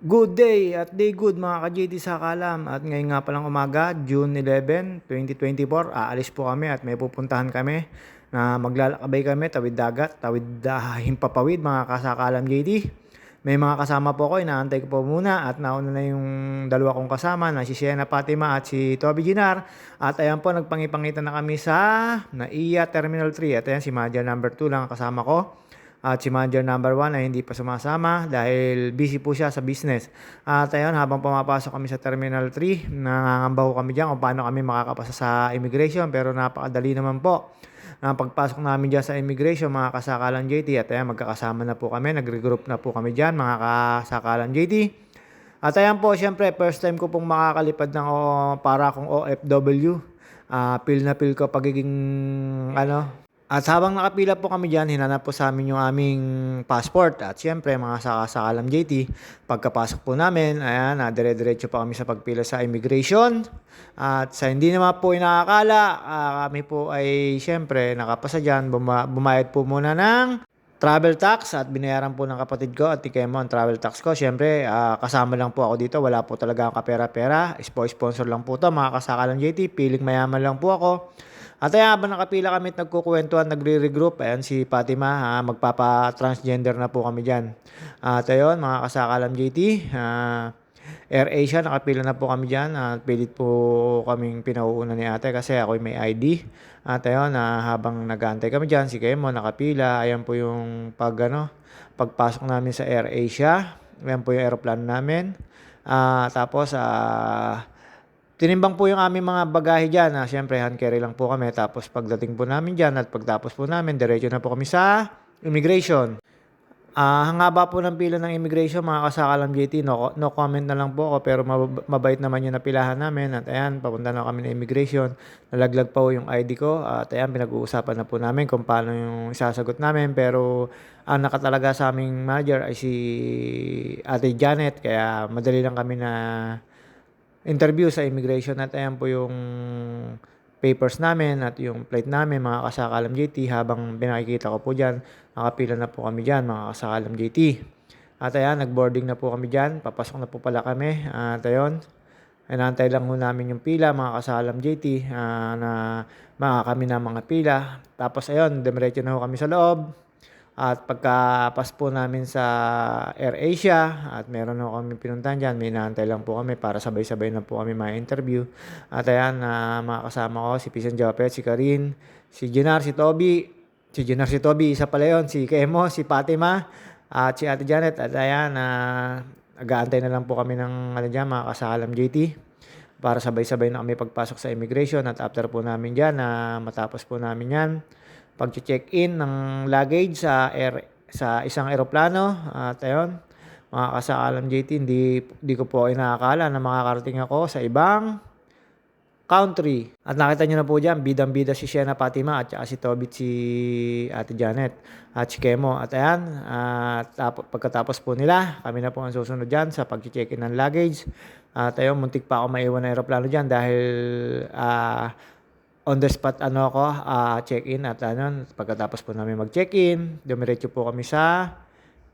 Good day at day good mga ka-JT sa Kalam at ngayon nga palang umaga, June 11, 2024, aalis po kami at may pupuntahan kami na maglalakabay kami tawid dagat, tawid uh, himpapawid mga kasakalam JT. May mga kasama po ako, inaantay ko po muna at nauna na yung dalawa kong kasama na si Sienna Fatima at si Toby Ginar. At ayan po, nagpangipangitan na kami sa NAIA Terminal 3 at ayan si Madja number 2 lang ang kasama ko. At si manager number 1 ay hindi pa sumasama dahil busy po siya sa business. At ayun, habang pumapasok kami sa Terminal 3, nangangamba ko kami dyan kung paano kami makakapasa sa immigration. Pero napakadali naman po. Na pagpasok namin dyan sa immigration, mga kasakalan JT, at ayan, magkakasama na po kami, nagre-group na po kami dyan, mga kasakalan JT. At ayan po, syempre, first time ko pong makakalipad ng para akong OFW. Ah, feel na feel ko pagiging ano, at habang nakapila po kami dyan, hinanap po sa amin yung aming passport. At syempre, mga sakasakalam JT, pagkapasok po namin, ayan, na dire-diretso pa kami sa pagpila sa immigration. At sa hindi naman po inakakala, ah, kami po ay syempre nakapasa dyan, buma- bumayad po muna ng travel tax at binayaran po ng kapatid ko at Tikemo ang travel tax ko. Siyempre, ah, kasama lang po ako dito. Wala po talaga akong kapera-pera. Sponsor lang po to mga kasakalan JT. Piling mayaman lang po ako. At ayan, habang nakapila kami at nagkukwentuhan, nagre-regroup, ayan si Fatima, ha, magpapa-transgender na po kami dyan. At ayun, mga kasakalam JT, ah, Air Asia, nakapila na po kami dyan. At pilit po kaming pinauuna ni ate kasi ako may ID. At ayun, ah, habang nag-aantay kami dyan, si Kemo nakapila. Ayan po yung pag, ano, pagpasok namin sa Air Asia. Ayan po yung aeroplano namin. Ah, tapos, ah, Tinimbang po yung aming mga bagahe dyan. Ah, Siyempre, hand carry lang po kami. Tapos pagdating po namin dyan at pagtapos po namin, diretso na po kami sa immigration. Ah, hangaba po ng pila ng immigration, mga kasakalam JT. No, no comment na lang po ako pero mab- mabait naman yung napilahan namin. At ayan, papunta na kami ng immigration. Nalaglag pa po yung ID ko. At ayan, pinag-uusapan na po namin kung paano yung isasagot namin. Pero ang nakatalaga sa aming manager ay si Ate Janet. Kaya madali lang kami na interview sa immigration at ayan po yung papers namin at yung plate namin mga kasakalam JT habang pinakikita ko po dyan nakapila na po kami dyan mga kasakalam JT at ayan nag-boarding na po kami dyan papasok na po pala kami at ayun Inantay lang ho namin yung pila, mga kasalam JT, ah, na mga kami na mga pila. Tapos ayun, demiretso na ho kami sa loob. At pagkapas po namin sa AirAsia at meron na kami pinuntahan dyan, may inaantay lang po kami para sabay-sabay na po kami ma-interview. At ayan, na mga kasama ko, si Pisan Japet, si Karin, si Jenar, si Toby, si Jenar, si Toby, isa pala yun, si Kemo, si Fatima, at si Ate Janet. At ayan, na nag-aantay na lang po kami ng ano dyan, mga kasalam JT para sabay-sabay na kami pagpasok sa immigration at after po namin dyan na matapos po namin yan pag-check-in ng luggage sa air sa isang eroplano at ayun mga kasakalam JT hindi, hindi ko po inakakala na makakarating ako sa ibang country. At nakita nyo na po dyan, bidang-bida si Sienna Fatima at si Toby si Ate Janet at si Kemo. At ayan, at tapo, pagkatapos po nila, kami na po ang susunod dyan sa pag-check-in ng luggage. At ayun, muntik pa ako maiwan na aeroplano dyan dahil ah, on the spot ano ako, ah, check-in at ano, pagkatapos po namin mag-check-in, dumiretso po kami sa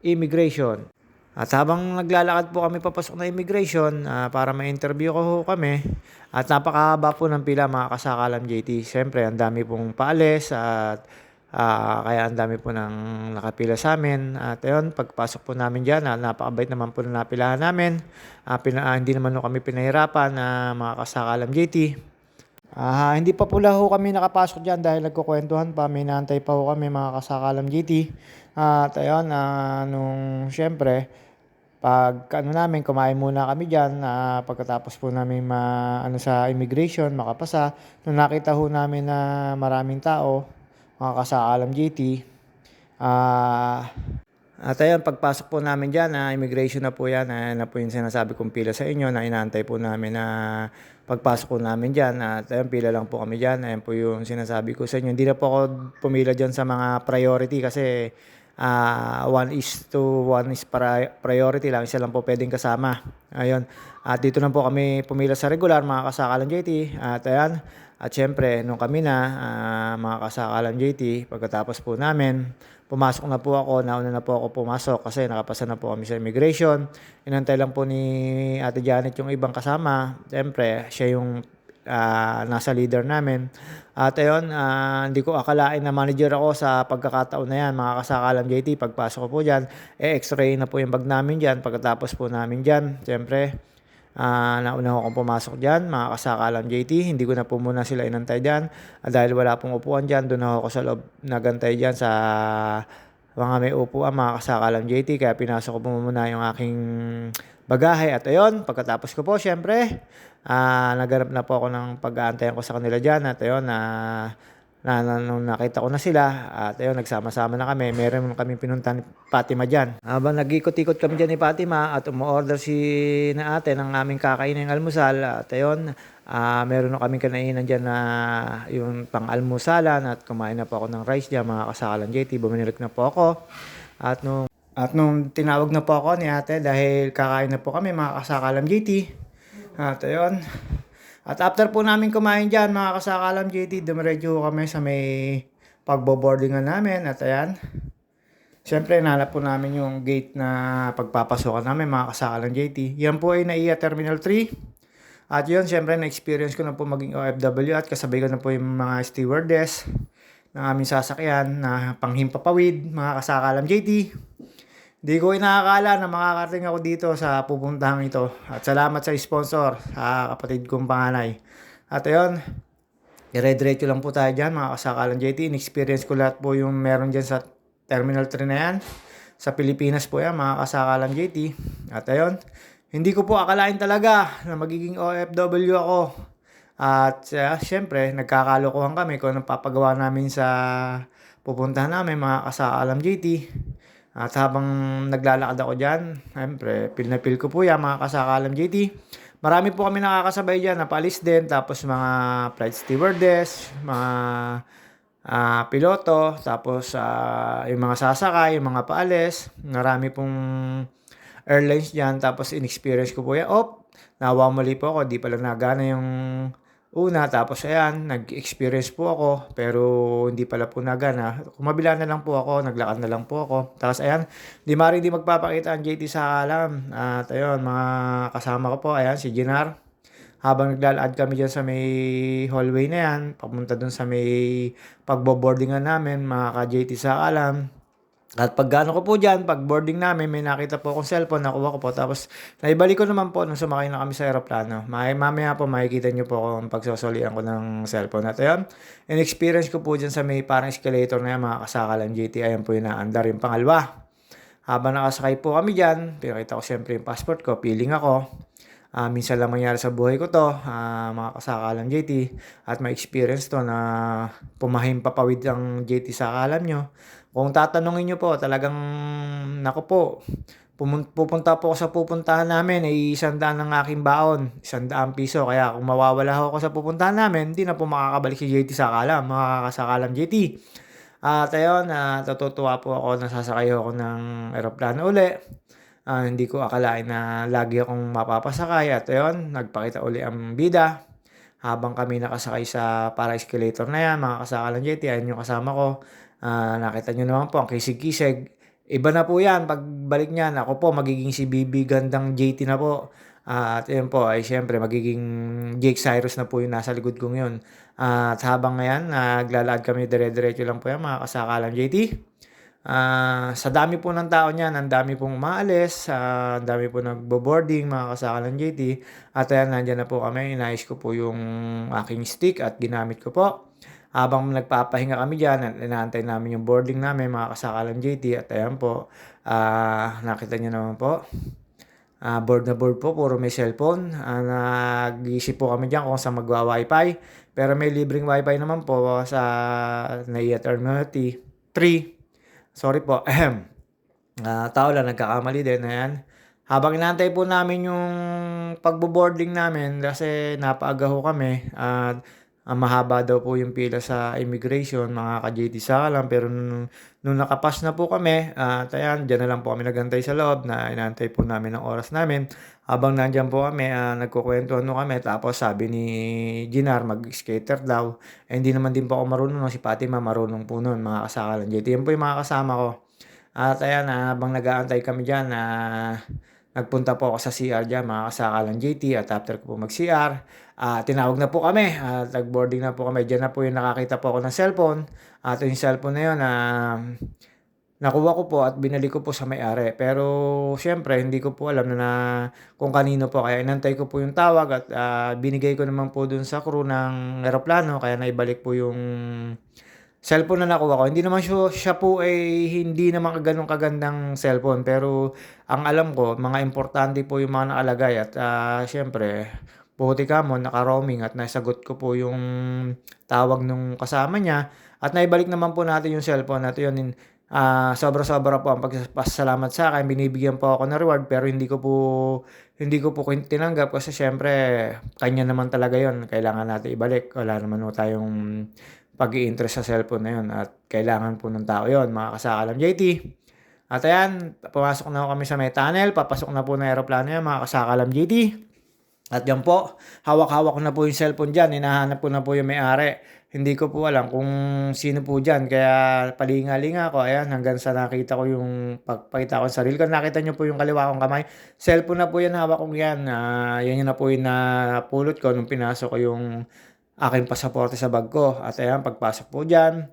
immigration. At habang naglalakad po kami papasok na immigration ah, para ma-interview ko kami at napakahaba po ng pila mga kasakalam JT. Siyempre, ang dami pong paalis at ah, kaya ang dami po nang nakapila sa amin. At ayun, pagpasok po namin dyan, ah, napakabait naman po na napilahan namin. Ah, pina, ah, hindi naman ho kami pinahirapan na mga kasakalam JT. Ah, hindi pa pula ho kami nakapasok diyan dahil nagkukwentuhan pa, may naantay pa ho kami mga kasakalam GT. At ayun, ah, nung syempre, pag ano namin, kumain muna kami diyan, ah, pagkatapos po namin ma, ano sa immigration, makapasa. Nung nakita ho namin na maraming tao, mga kasakalam GT, ah, at ayun, pagpasok po namin dyan, na immigration na po yan, na, na po yung sinasabi kong pila sa inyo, na inaantay po namin na pagpasok po namin dyan. At ayun, pila lang po kami dyan. Ayan po yung sinasabi ko sa inyo. Hindi na po ako pumila dyan sa mga priority kasi ah one is to one is pri- priority lang. Isa lang po pwedeng kasama. Ayun. At dito na po kami pumila sa regular, mga kasakalan JT. At ayan, at syempre, nung kami na, ah, mga kasakalan JT, pagkatapos po namin, pumasok na po ako, nauna na po ako pumasok kasi nakapasa na po kami sa immigration. Inantay lang po ni Ate Janet yung ibang kasama. Siyempre, siya yung ah, nasa leader namin. At ayun, ah, hindi ko akalain na manager ako sa pagkakataon na yan, mga kasakalam JT. Pagpasok ko po dyan, eh, x-ray na po yung bag namin dyan. Pagkatapos po namin dyan, siyempre, Ah, nauna akong pumasok dyan, mga kasakalam JT. Hindi ko na po muna sila inantay dyan. Ah, dahil wala pong upuan dyan, doon ako sa loob nagantay dyan sa mga may upuan, mga kasakalam JT. Kaya pinasok ko po muna yung aking bagahe. At ayun, pagkatapos ko po, syempre, ah, naganap na po ako ng pag-aantayan ko sa kanila dyan. At ayun, na na, na, nung nakita ko na sila at ayun nagsama-sama na kami. Meron kami pinunta ni Fatima dyan. Habang nag-ikot-ikot kami dyan ni Fatima at umu-order si na ate ng aming kakainin almusal at ayun ah meron na kaming kanainan dyan na yung pang almusalan at kumain na po ako ng rice dyan mga kasakalan JT buminilik na po ako. At nung at nung tinawag na po ako ni ate dahil kakain na po kami mga kasakalam JT at ayun at after po namin kumain dyan, mga kasakalam JT, dumiretso kami sa may pagboboardingan namin. At ayan, Siyempre, nahanap po namin yung gate na pagpapasokan namin, mga kasakalan JT. Yan po ay NAIA Terminal 3. At yun, siyempre, na-experience ko na po maging OFW at kasabay ko na po yung mga stewardess ng aming sasakyan na panghimpapawid, mga kasakalam JT. Di ko inakakala na makakarating ako dito sa pupuntahan ito. At salamat sa sponsor, sa kapatid kong panganay. At ayun, dire-diretso lang po tayo dyan, mga kasakalan JT. In-experience ko lahat po yung meron dyan sa Terminal 3 na yan. Sa Pilipinas po yan, mga kasakalan JT. At ayun, hindi ko po akalain talaga na magiging OFW ako. At uh, syempre, nagkakalokohan kami kung anong papagawa namin sa pupuntahan namin, mga kasakalam JT. At habang naglalakad ako dyan, siyempre, pil na pil ko po yan, mga kasakalam JT. Marami po kami nakakasabay dyan, napalis din, tapos mga flight stewardess, mga ah, piloto, tapos ah, yung mga sasakay, yung mga paalis. Marami pong airlines dyan, tapos in-experience ko po yan. Oh, nawa mali po ako, di pala nagana yung una, tapos ayan, nag-experience po ako, pero hindi pala po nagana. Kumabila na lang po ako, naglakad na lang po ako. Tapos ayan, di mari di magpapakita ang JT sa alam. At ayun, mga kasama ko po, ayan, si Ginar. Habang naglalakad kami dyan sa may hallway na yan, papunta dun sa may pagboboardingan namin, mga ka-JT sa alam. At pag gano ko po dyan, pag boarding namin, may nakita po akong cellphone, nakuha ko po. Tapos, naibalik ko naman po nung sumakay na kami sa aeroplano. May, mamaya po, makikita nyo po kung pagsosolian ko ng cellphone. At ayun, in-experience ko po dyan sa may parang escalator na yan, mga kasakalan GT. Ayan po yung naandar yung pangalawa. Habang nakasakay po kami dyan, pinakita ko siyempre yung passport ko, feeling ako. Ah, minsan lang mangyari sa buhay ko to, ah, mga kasakalan JT. At may experience to na pumahim papawid ang JT sa akalam nyo. Kung tatanungin nyo po, talagang, nako po, pupunta po ako sa pupuntahan namin, ay isang daan ng aking baon, isang daang piso. Kaya kung mawawala ako sa pupuntahan namin, hindi na po makakabalik si JT sa akalam, mga kasakalam JT. At ayun, uh, natutuwa po ako, nasasakay ako ng aeroplano uli. Ah, hindi ko akalain na lagi akong mapapasakay at ayun, nagpakita uli ang bida. Habang kami nakasakay sa para escalator na yan, mga kasakalan JT, ayun yung kasama ko. Ah, nakita nyo naman po, ang kisig-kisig. Iba na po yan, pagbalik niyan, ako po, magiging si BB Gandang JT na po. Ah, at yun po, ay syempre, magiging Jake Cyrus na po yung nasa likod kong yun. Ah, at habang ngayon, naglalakad kami dire-diretso lang po yan, mga kasakalan JT. Ah, sa dami po ng tao niyan, ang dami pong umaalis, ah, ang dami po nagbo-boarding, mga kasakalan JT. At ayan, nandyan na po kami, inayos ko po yung aking stick at ginamit ko po. Habang nagpapahinga kami dyan, inaantay namin yung boarding namin, mga kasakalan JT. At ayan po, ah, nakita niyo naman po. Ah, board na board po, puro may cellphone. Ah, nag-iisip po kami dyan kung saan magwa-wifi. Pero may libreng wifi naman po sa NAIA Terminal 3. Sorry po. Ahem. Ah, tao lang, nagkakamali din. Ayan. Habang inaantay po namin yung pagbo-boarding namin kasi napaaga ho kami at ah, mahaba daw po yung pila sa immigration, mga ka-JT sa lang. Pero nung, nung nakapas na po kami, at ayan, dyan na lang po kami nagantay sa loob na inaantay po namin ang oras namin. Habang nandyan po kami, uh, nagkukwento ano kami, tapos sabi ni Ginar, mag-skater daw. Eh, hindi naman din po ako marunong, no? si Fatima marunong po nun, mga kasakalan JT. Yan po yung mga kasama ko. At ayan, uh, habang nag-aantay kami dyan, uh, nagpunta po ako sa CR dyan, mga kasakalan JT. At after ko po mag-CR, uh, tinawag na po kami. At uh, nag-boarding na po kami. Dyan na po yung nakakita po ako ng cellphone. At yung cellphone na yun, uh, nakuha ko po at binalik ko po sa may-ari. Pero syempre, hindi ko po alam na, na kung kanino po. Kaya inantay ko po yung tawag at uh, binigay ko naman po dun sa crew ng aeroplano. Kaya naibalik po yung cellphone na nakuha ko. Hindi naman siya, siya po ay hindi naman ganun kagandang cellphone. Pero ang alam ko, mga importante po yung mga nakalagay. At uh, syempre, buti ka mo, naka-roaming at nasagot ko po yung tawag nung kasama niya. At naibalik naman po natin yung cellphone at yun, uh, sobra-sobra po ang pagpasalamat sa akin. Binibigyan po ako ng reward pero hindi ko po hindi ko po tinanggap kasi syempre kanya naman talaga yon Kailangan natin ibalik. Wala naman po tayong pag interest sa cellphone na yon at kailangan po ng tao yon mga kasakalam JT. At ayan, pumasok na kami sa may tunnel, papasok na po ng aeroplano yan mga kasakalam JT. At yan po, hawak-hawak ko na po yung cellphone dyan, hinahanap ko na po yung may-ari. Hindi ko po alam kung sino po dyan. Kaya palinga-linga ko. Ayan, hanggang sa nakita ko yung pagpakita ko sa sarili ko. Nakita nyo po yung kaliwa kong kamay. Cellphone na po yan, hawak kong yan. Uh, yan yun na po yung napulot ko nung pinasok ko yung aking pasaporte sa bag ko. At ayan, pagpasok po dyan.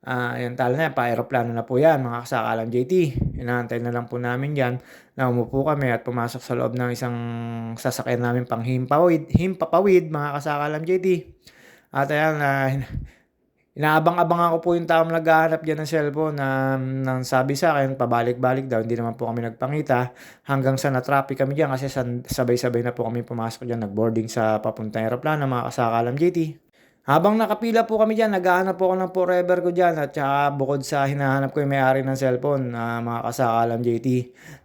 Uh, ayan, tala na pa-aeroplano na po yan, mga kasakalang JT. Inaantay na lang po namin yan na umupo kami at pumasok sa loob ng isang sasakyan namin pang himpawid, himpapawid, mga kasakalang JT. At ayan, uh, inaabang-abang ako po yung taong naghahanap dyan ng cellphone na nang sabi sa akin, pabalik-balik daw, hindi naman po kami nagpangita hanggang sa na-traffic kami dyan kasi sabay-sabay na po kami pumasok dyan, nag-boarding sa papuntang aeroplano, mga kasakalam JT. Habang nakapila po kami dyan, naghahanap po ako ng forever ko dyan at saka bukod sa hinahanap ko yung may-ari ng cellphone, uh, mga kasakalam JT.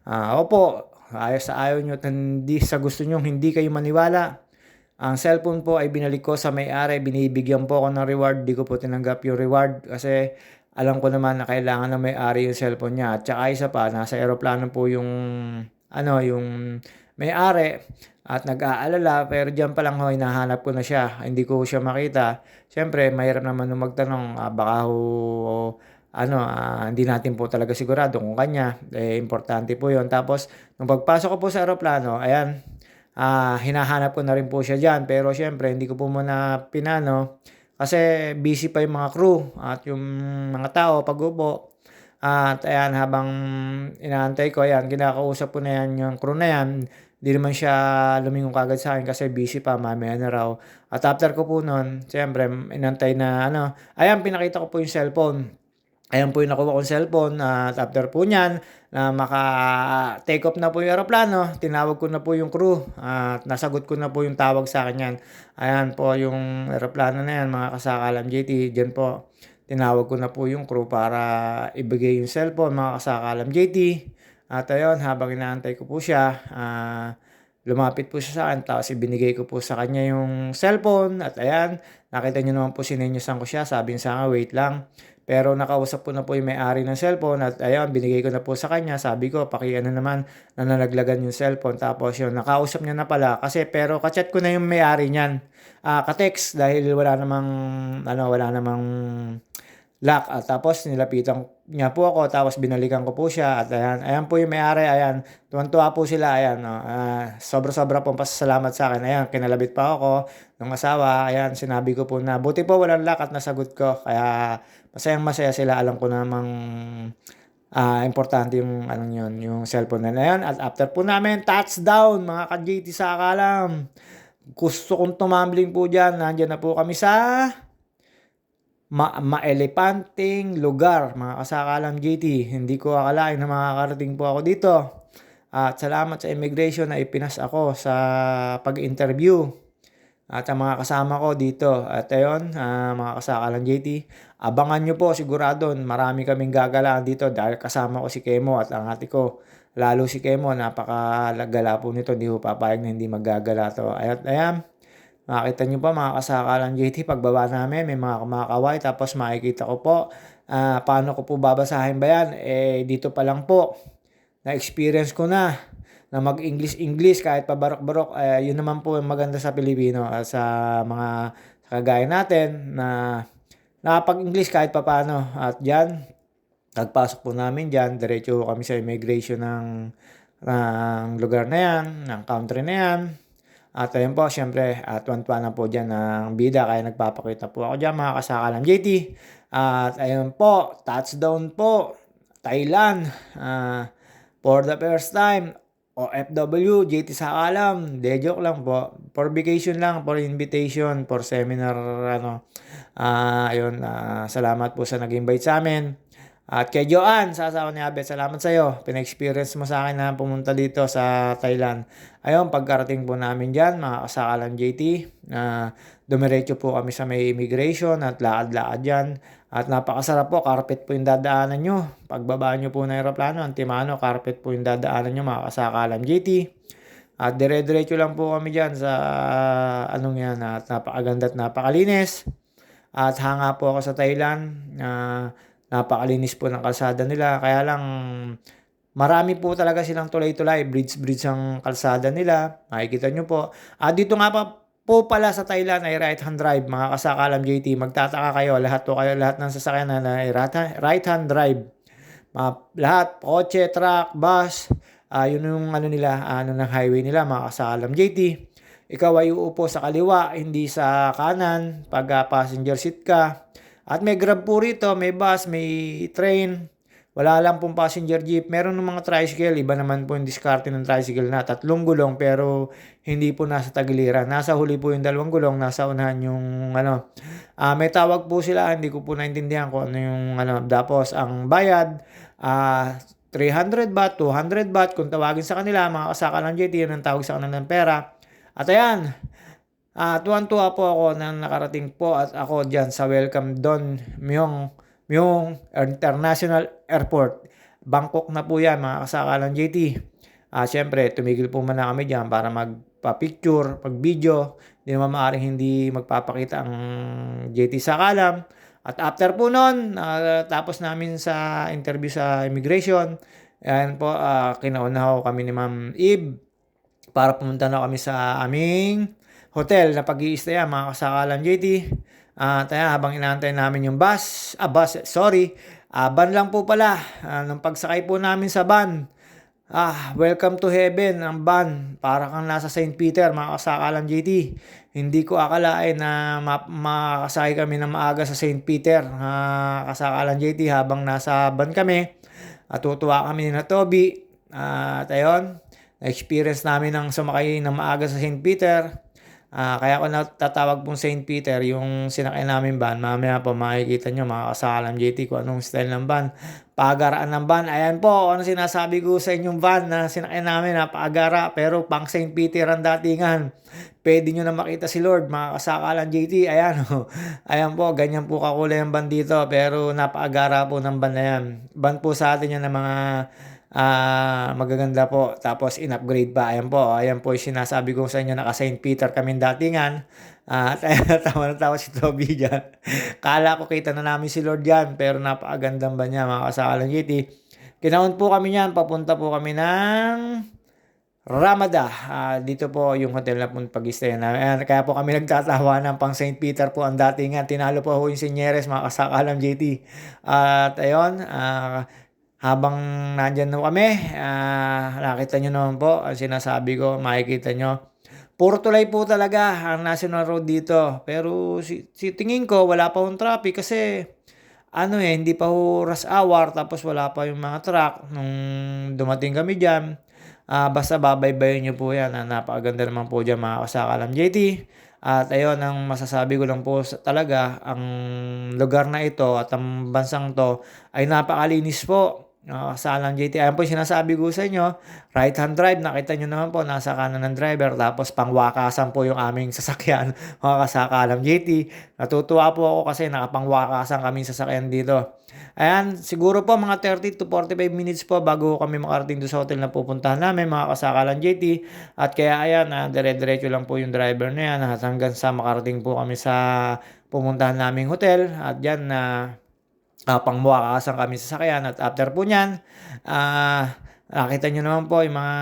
Uh, opo, ayos sa ayaw nyo, hindi sa gusto nyo, hindi kayo maniwala. Ang cellphone po ay binalik ko sa may-ari, binibigyan po ako ng reward, di ko po tinanggap yung reward kasi alam ko naman na kailangan ng may-ari yung cellphone niya. At saka isa pa, nasa aeroplano po yung ano, yung may-ari at nag-aalala pero diyan pa lang ho hinahanap ko na siya. Hindi ko siya makita. Siyempre, mahirap naman nung magtanong, ah, baka ho ano, ah, hindi natin po talaga sigurado kung kanya. Eh, importante po 'yon. Tapos nung pagpasok ko po sa aeroplano, ayan, uh, hinahanap ko na rin po siya dyan. Pero syempre, hindi ko po muna pinano kasi busy pa yung mga crew at yung mga tao pag upo. At ayan, habang inaantay ko, ayan, kinakausap ko na yan yung crew na yan. Hindi naman siya lumingon kagad sa akin kasi busy pa, mamaya na raw. At after ko po nun, siyempre, inantay na ano, ayan, pinakita ko po yung cellphone Ayan po yung nakuha kong cellphone at after po niyan na maka-take off na po yung aeroplano, tinawag ko na po yung crew at nasagot ko na po yung tawag sa akin yan. Ayan po yung aeroplano na yan mga kasakalam JT. Diyan po tinawag ko na po yung crew para ibigay yung cellphone mga kasakalam JT. At ayun, habang inaantay ko po siya, uh, lumapit po siya sa akin tapos ibinigay ko po sa kanya yung cellphone at ayan, nakita nyo naman po sinenyosan ko siya. Sabi niya sa akin, wait lang. Pero nakausap ko na po yung may-ari ng cellphone at ayun, binigay ko na po sa kanya. Sabi ko, paki ano naman na nalaglagan yung cellphone. Tapos yun, nakausap niya na pala. Kasi pero kachat ko na yung may-ari niyan. Uh, ka-text dahil wala namang, ano, wala namang lock. At tapos nilapitan niya po ako. Tapos binalikan ko po siya. At ayan, ayan po yung may-ari. Ayan, tuwan-tuwa po sila. Ayan, no? uh, sobra-sobra pong pasasalamat sa akin. Ayan, kinalabit pa ako ng asawa. Ayan, sinabi ko po na buti po walang lock at nasagot ko. Kaya masayang masaya sila. Alam ko namang uh, importante yung anong yun, yung cellphone na yun. At after po namin, touchdown mga ka-JT sa akalam. Gusto kong tumambling po dyan. Nandyan na po kami sa ma maelepanting lugar, mga kasakalang JT. Hindi ko akalain na makakarating po ako dito. At salamat sa immigration na ipinas ako sa pag-interview at ang mga kasama ko dito. At ayun, uh, mga kasakalang JT, abangan nyo po sigurado, marami kaming gagalaan dito dahil kasama ko si Kemo at ang ate ko. Lalo si Kemo, napakalagala po nito, hindi ko papayag na hindi maggagala to. At ayan, Makita nyo pa mga kasakalang JT, pagbaba namin, may mga kumakaway. Tapos makikita ko po, ah, paano ko po babasahin ba yan? Eh, dito pa lang po, na-experience ko na na mag-English-English kahit pa barok-barok. Eh, yun naman po yung maganda sa Pilipino at sa mga kagaya natin na nakapag-English kahit pa paano. At dyan, pagpasok po namin dyan, diretso kami sa immigration ng, ng lugar na yan, ng country na yan. At ayun po, syempre, at tuwan na po dyan ng bida, kaya nagpapakita po ako dyan mga kasakalam JT. At ayun po, touchdown po, Thailand. Ah, for the first time, OFW, JT Sakalam. De joke lang po. For vacation lang, for invitation, for seminar, ano. Ah, ayun, ah, salamat po sa nag-invite sa amin. At kay Joanne, sa asawa ni Abet, salamat sa iyo. Pina-experience mo sa akin na pumunta dito sa Thailand. Ayun, pagkarating po namin dyan, mga kasakalan JT, na dumiretso po kami sa may immigration at lakad-lakad dyan. At napakasarap po, carpet po yung dadaanan nyo. Pagbaba nyo po ng aeroplano, antimano, carpet po yung dadaanan nyo, mga kasakalan JT. At dire-diretso lang po kami dyan sa anong yan, at napakaganda at napakalinis. At hanga po ako sa Thailand. Uh, napakalinis po ng kalsada nila. Kaya lang, marami po talaga silang tulay-tulay. Bridge-bridge ang kalsada nila. Makikita nyo po. At dito nga pa po pala sa Thailand ay right-hand drive. Mga kasakalam JT, magtataka kayo. Lahat po kayo, lahat ng sasakyan na ay right-hand drive. Mga, lahat, kotse, truck, bus, uh, yun yung ano nila, ano ng highway nila, mga kasakalam JT ikaw ay uupo sa kaliwa, hindi sa kanan pag uh, passenger seat ka. At may grab po rito, may bus, may train. Wala lang pong passenger jeep. Meron ng mga tricycle, iba naman po yung diskarte ng tricycle na tatlong gulong pero hindi po nasa tagiliran. Nasa huli po yung dalawang gulong, nasa unahan yung ano. Uh, may tawag po sila, hindi ko po naintindihan kung ano yung ano. Tapos ang bayad, uh, 300 baht, 200 baht, kung tawagin sa kanila, mga kasaka ng JT, yun ang tawag sa kanila ng pera. At ayan, uh, tuwan-tuwa po ako na nakarating po at ako dyan sa Welcome Don Myong, Myong International Airport. Bangkok na po yan mga kasakalang JT. Uh, Siyempre, tumigil po muna kami dyan para magpa-picture, pag-video. Hindi naman maaaring hindi magpapakita ang JT Sakalam. At after po noon, uh, tapos namin sa interview sa immigration, ayan po, uh, kinauna ko kami ni Ma'am Eve para pumunta na kami sa aming hotel na pag iistayan mga kasakalan JT. Uh, tayo habang inaantay namin yung bus, ah bus, sorry, uh, van lang po pala. Uh, nung pagsakay po namin sa van, ah, welcome to heaven ang van. Para kang nasa St. Peter, mga kasakalan JT. Hindi ko akalain na ma- makakasakay kami na maaga sa St. Peter, uh, kasakalan JT, habang nasa van kami. At tutuwa kami na Toby. Uh, at ayun, experience namin ng sumakay ng maaga sa St. Peter. Uh, kaya ako natatawag pong St. Peter, yung sinakay namin van. Mamaya po makikita nyo mga kasalam JT ko anong style ng van. Pagaraan ng van. Ayan po, ano sinasabi ko sa inyong van na sinakay namin na paagara pero pang St. Peter ang datingan. Pwede nyo na makita si Lord, mga kasakalan JT. Ayan, oh. ayan po, ganyan po kakulay ang van dito. Pero napaagara po ng van na yan. Van po sa atin yan ng mga uh, magaganda po. Tapos in-upgrade pa. Ayan po. Ayan po yung sinasabi ko sa inyo. Naka St. Peter kami datingan. Uh, tawa na tawa si Toby dyan. Kala ko kita na namin si Lord dyan. Pero napakagandang ba niya mga kasakalan Yeti. Kinaon po kami niyan. Papunta po kami ng Ramada. Uh, dito po yung hotel na pong pag-stay namin. Kaya po kami nagtatawa ng pang St. Peter po ang datingan. Tinalo po ako yung Sinyeres mga kasakalam JT. Uh, at ayun, uh, habang nandyan na kami, uh, nakita nyo naman po, ang sinasabi ko, makikita nyo. Puro tulay po talaga ang National Road dito. Pero si, si tingin ko, wala pa yung traffic kasi ano eh, hindi pa ho rush hour tapos wala pa yung mga truck nung dumating kami dyan. Uh, basta babaybayin nyo po yan. Uh, napakaganda naman po dyan mga kasakalam JT. At ayun, ang masasabi ko lang po talaga, ang lugar na ito at ang bansang to ay napakalinis po mga kasalang JT. Ayan po sinasabi ko sa inyo, right hand drive, nakita nyo naman po, nasa kanan ng driver, tapos pangwakasan po yung aming sasakyan, mga kasakalang JT. Natutuwa po ako kasi nakapangwakasan kami sasakyan dito. Ayan, siguro po mga 30 to 45 minutes po bago kami makarating doon sa hotel na pupuntahan namin, mga kasakalan JT. At kaya ayan, uh, dire-diretso lang po yung driver na yan hanggang sa makarating po kami sa pumuntahan naming hotel. At yan, na uh, uh, pangwakasan kami sa sakyan at after po niyan, ah... Uh, Nakita nyo naman po yung mga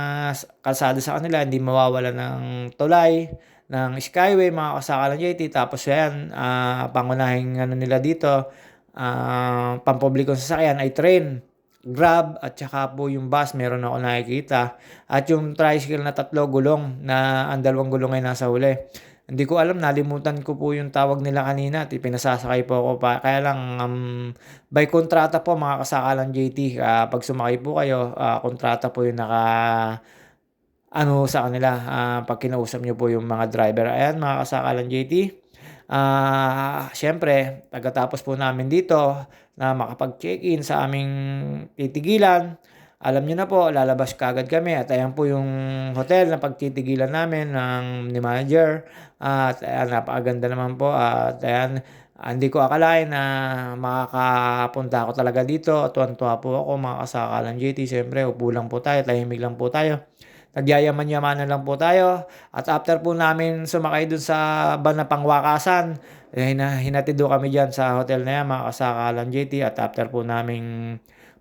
kalsada sa kanila, hindi mawawala ng tulay, ng skyway, mga kasakalan JT. Tapos yan, uh, pangunahing ano nila dito, uh, pampublikong sasakyan ay train, grab, at saka po yung bus, meron ako nakikita. At yung tricycle na tatlo gulong, na ang dalawang gulong ay nasa huli. Hindi ko alam, nalimutan ko po yung tawag nila kanina at pinasasakay po ako pa. Kaya lang, um, by kontrata po mga kasakalan JT, uh, pag sumakay po kayo, uh, kontrata po yung naka ano sa kanila uh, pag kinausap nyo po yung mga driver. Ayan mga kasakalan JT. Uh, Siyempre, pagkatapos po namin dito na makapag-check-in sa aming titigilan, alam niyo na po, lalabas kagad kami at ayan po yung hotel na pagtitigilan namin ng ni manager at ayan, napakaganda naman po at ayan, hindi ko akalain na makakapunta ako talaga dito. Tuwan-tuwa po ako mga kasakalan JT. Siyempre, upo lang po tayo, tahimik lang po tayo. Nagyayaman-yamanan lang po tayo. At after po namin sumakay dun sa van na pangwakasan, eh, hinatid do kami dyan sa hotel na yan, mga kasakalan JT. At after po namin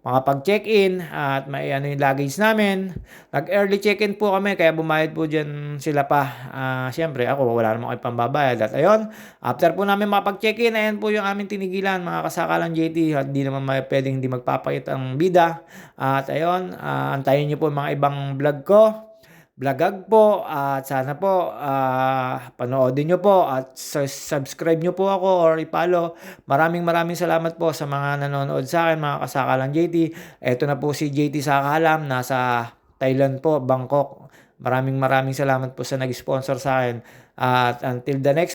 makapag-check-in at may ano yung luggage namin. Nag-early check-in po kami kaya bumayad po dyan sila pa. Uh, Siyempre ako wala naman kayo pambabayad. At ayun, after po namin makapag-check-in, ayan po yung aming tinigilan mga kasakalan JT. At di naman may, pwedeng hindi magpapakit ang bida. At ayun, uh, antayin nyo po mga ibang vlog ko vlogag po at sana po uh, panoodin nyo po at subscribe nyo po ako or i-follow. Maraming maraming salamat po sa mga nanonood sa akin, mga kasakalang JT. Ito na po si JT Sakalam, nasa Thailand po, Bangkok. Maraming maraming salamat po sa nag-sponsor sa akin. At until the next